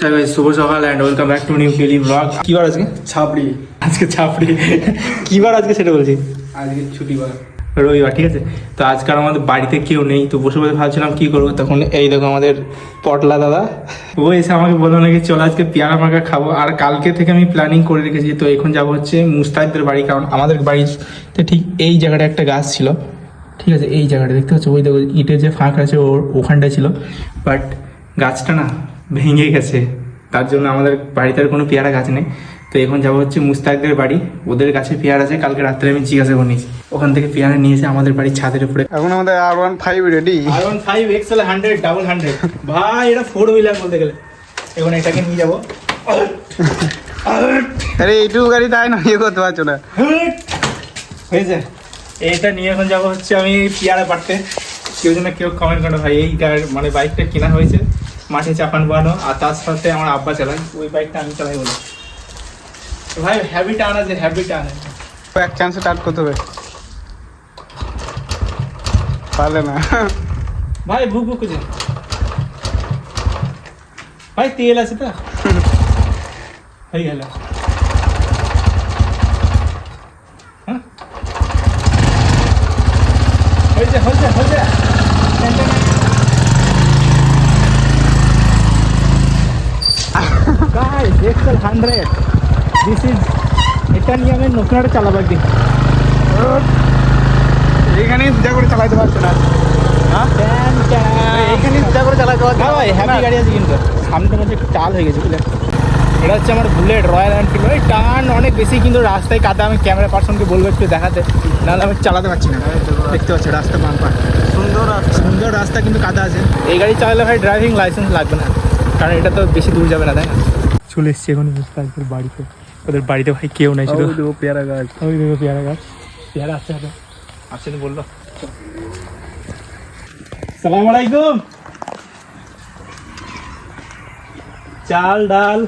হ্যাঁ ভাই শুভ সকাল and welcome back to new daily blog কি বার আজকে? ছাপড়ি। আজকে ছাপড়ি। কি বার আজকে সেটা বলছি? আজকে ছুটি বার। রবিবার ঠিক আছে? তো আজকাল আমাদের বাড়িতে কেউ নেই তো বসে বসে ভাবছিলাম কি করব। তখন এই দেখো আমাদের পটলা দাদা। ও এসে আমাকে বলল নাকি চলো আজকে পেয়ারা মাখা খাব। আর কালকে থেকে আমি প্ল্যানিং করে রেখেছি তো এখন যাব হচ্ছে মুস্তাকদের বাড়ি কারণ আমাদের বাড়িতে ঠিক এই জায়গাটা একটা গাছ ছিল। ঠিক আছে এই জায়গাটা দেখতে পাচ্ছ? ওই দেখো ইটের যে ফাঁক আছে ওর ওখানটায় ছিল। বাট গাছটা না ভেঙে গেছে। তার জন্য আমাদের বাড়িতে আর কোনো পেয়ারা গাছ নেই। তো এখন যাব হচ্ছে মুস্তাকদের বাড়ি। ওদের কাছে পেয়ারা আছে। কালকে রাত্রে আমি জিজ্ঞাসা করে নিয়েছি। ওখান থেকে পেয়ারা নিয়ে এসে আমাদের বাড়ির ছাদের উপরে এখন আমাদের R one five ready R one five excel hundred double hundred ভাই এটা ফোর হুইলার বলতে গেলে। এখন এটাকে নিয়ে যাব। আরে এইটুকু গাড়ি তাই না? ইয়ে করতে পারছ না। হয়েছে এইটা নিয়ে এখন যাব হচ্ছে আমি পেয়ারা পাড়তে কেউ যেন কেউ কমেন্ট করো ভাই এই মানে বাইকটা কেনা হয়েছে। মাঠে চাপান বানো আর তার সাথে আমার আব্বা চালায়। ওই বাইকটা আমি চালাই বলে। ভাই হ্যাবিট আনা যে হ্যাবিট আনা। এক চান্সে স্টার্ট করতে হবে। পারলে না। ভাই ভুক ভুক যে ভাই তেল আছে তো। হয়ে গেল। হ্যাঁ? হয়েছে হয়েছে হয়েছে। এক্সেল হান্ড্রেড দিস ইজ এটা নিয়ে আমি নতুন একটা চালাবো একদিন এইখানে সোজা করে চালাইতে পারছ না হ্যাঁ? এইখানে সোজা করে চালাইতে পারছ হ্যাঁ ভাই হ্যাপি গাড়ি আছে কিন্তু। সামনে মধ্যে একটু টাল হয়ে গেছে বুঝলে এটা হচ্ছে আমার বুলেট রয়্যাল এনফিল্ড ওই টান অনেক বেশি কিন্তু রাস্তায় কাদা। আমি ক্যামেরা পার্সনকে বলব একটু দেখাতে। নাহলে আমি চালাতে পারছি না। দেখতে পাচ্ছি। রাস্তা বাম্পার সুন্দর সুন্দর রাস্তা কিন্তু কাদা আছে। এই গাড়ি চালালে ভাই ড্রাইভিং লাইসেন্স লাগবে না। কারণ এটা তো বেশি দূর যাবে না তাই না? চলে এসছি এখন মুস্তাকদের বাড়িতে। ওদের বাড়িতে ভাই কেউ নাই শুধু। দেবো পেয়ারা গাছ। ওই দেখো পেয়ারা গাছ। পেয়ারা আছে হাতে আছে তো বলল। সালাম আলাইকুম। চাল ডাল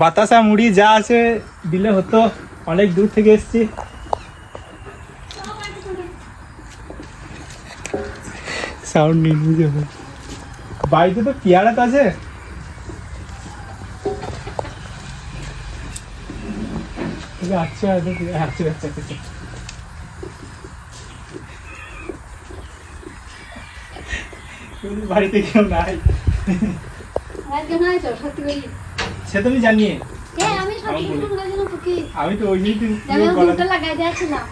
বাতাসা মুড়ি যা আছে দিলে হতো। অনেক দূর থেকে এসছি। সাউন্ড নিয়ে বাড়িতে তো পেয়ারা তো আছে। আচ্ছা আচ্ছা আচ্ছা আচ্ছা আচ্ছা কিন্তু বাড়িতে কেউ নাই? সে তুমি জানিয়ে। আমি তো ওই লাগাই দিয়েছিলাম।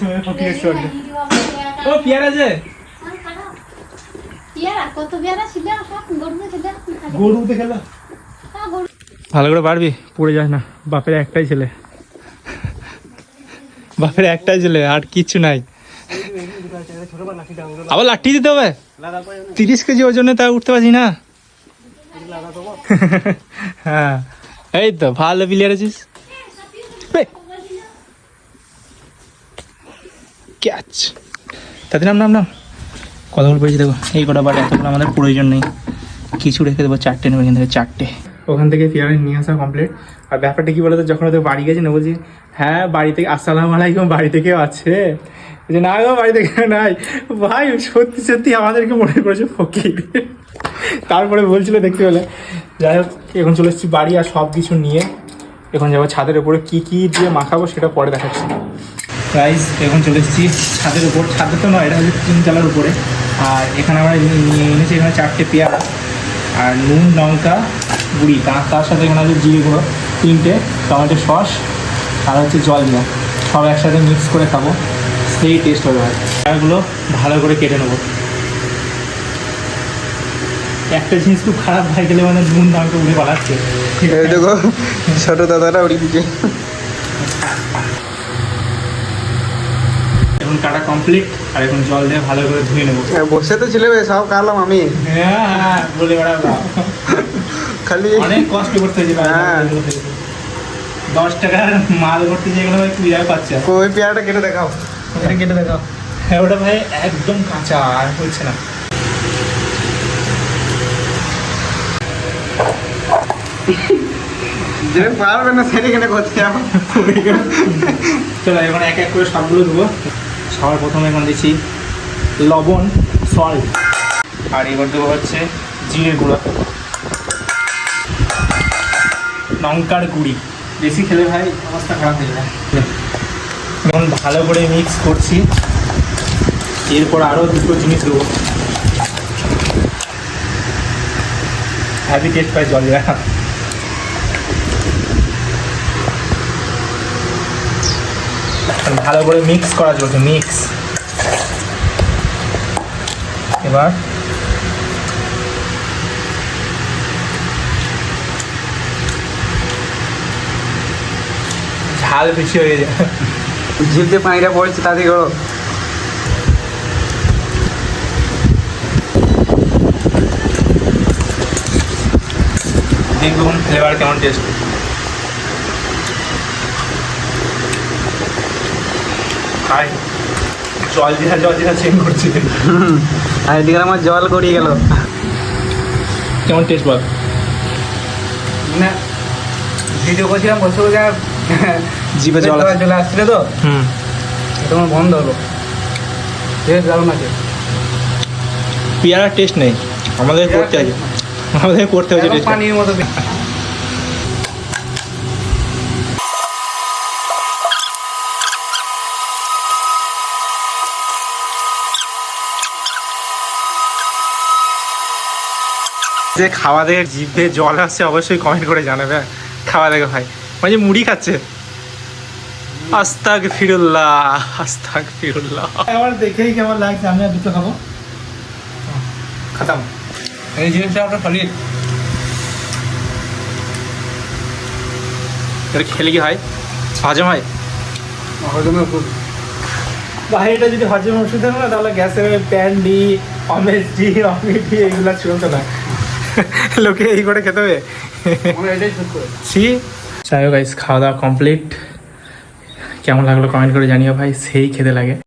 সময় ফকিরের ও পিয়ার আছে পিয়ারা কত পেয়ারা ছিল সব গরমে ছিল গরু দেখেলো হ্যাঁ, গরু ভালো করে পারবি? পড়ে যাস না। বাপের একটাই ছেলে। বাপের একটাই ছেলে আর কিচ্ছু নাই। আবার লাঠি দিতে হবে? তিরিশ কেজি ওজনে তা উঠতে পারছি না। হ্যাঁ। এই তো ভালো প্লেয়ার আছিস। ক্যাচ তাদের নাম নাম নাম। কতগুলো পেয়েছি দেখো? এই কটা বাট এতগুলো আমাদের প্রয়োজন নেই। কিছু রেখে দেবো চারটে নেব এখান থেকে চারটে। ওখান থেকে পেয়ারা নিয়ে আসা কমপ্লিট আর ব্যাপারটা কি বলতো যখন ওদের বাড়ি গেছে না বলছি হ্যাঁ বাড়ি থেকে আসসালাম আলাইকুম বাড়ি থেকেও আছে। বলছে, না গো বাড়ি থেকে নাই। ভাই সত্যি সত্যি আমাদেরকে মনে করেছে ফকির। তারপরে বলছিল দেখতে পেলে। যাই হোক এখন চলে এসেছি বাড়ি আর সব কিছু নিয়ে। এখন যাব ছাদের উপরে কি কি দিয়ে মাখাবো সেটা পরে দেখাচ্ছি। প্রাইস এখন চলে এসেছি ছাদের উপর। ছাদে তো নয় এটা হচ্ছে তিন চালার উপরে। আর এখানে আমরা নিয়ে এনেছি এখানে চারটে পেয়ারা আর নুন, লঙ্কা, গুঁড়ি। তার তার সাথে এখানে আছে জিরে গুঁড়ো, তিনটে, টমেটো সস আর হচ্ছে জল দেওয়া সব একসাথে মিক্স করে খাব। সেই টেস্ট হবে ভাই। পেয়ারাগুলো ভালো করে কেটে নেব। একটা জিনিস খুব খারাপ হয়ে গেলে মানে নুন দামটা উঠে পালাচ্ছে ছোট দাদারা উড়ি দিকে এখন কাটা কমপ্লিট আর এখন জল দিয়ে ভালো করে ধুয়ে নেব। বসে তো ছিলে সব আমি হ্যাঁ হ্যাঁ বলে খালি অনেক কষ্ট করতে হয়েছে হ্যাঁ। দশ টাকার মাল করতে যেগুলো ভাই কুড়ি টাকা পাচ্ছে। ওই পেয়ারাটা কেটে দেখাও। কেটে দেখাও। হ্যাঁ ওটা ভাই একদম কাঁচা আর হচ্ছে না। যে পারবে না সেটা করতে যাব চলো এখন এক এক করে সবগুলো দেবো সবার প্রথমে এখন দিচ্ছি লবণ সল্ট আর এবার দেবো হচ্ছে জিরে গুঁড়ো। লঙ্কার গুঁড়ি। বেশি খেলে ভাই অবস্থা খারাপ হয়ে যায়। এখন ভালো করে মিক্স করছি। এরপর আরও দুটো জিনিস দেবো। হ্যাপি টেস্ট পাই জল দেওয়া ভালো করে মিক্স করা চলছে মিক্স এবার। ঝাল বেশি হয়ে যায়। জিভ দিয়ে পানিটা পড়ছে তাতে করো। দেখুন ফ্লেভার কেমন টেস্ট জল দিহা জল দিহা চেঞ্জ করছি। আর এদিকে আমার জল গড়িয়ে গেল। কেমন টেস্ট বল? মানে ভিডিও করছিলাম বসে বসে জিভে জল আসছে। চলে আসছিল তো। হুম। তোমার বন্ধ হলো। বেশ দারুণ আছে। পেয়ারার টেস্ট নেই। আমাদের করতে আছে আমাদের করতে হচ্ছে টেস্ট পানির মতো যে খাওয়া দেখে জিভে জল আসছে অবশ্যই কমেন্ট করে জানাবে। হ্যাঁ? খাওয়া দেখে ভাই। মানে মুড়ি খাচ্ছে। আস্তাক ফিরুল্লাহ আস্তাক ফিরুল্লাহ। আমার দেখেই কেমন লাগছে আমি আর দুটো খাব। খাতাম। এই জিনিসটা ওটা খালি এটা খেলে কি হয়? হজম হয়? হজমে খুব ভাই এটা যদি হজম ওষুধ হতো না তাহলে গ্যাসের প্যান্ডি অমেসডি অমিডি এগুলো চলতো না লোকে এই করে খেতে হবে? সি যাই হোক খাওয়া দাওয়া কমপ্লিট কেমন লাগল কমেন্ট করে জানিও ভাই, সেই খেতে লাগে।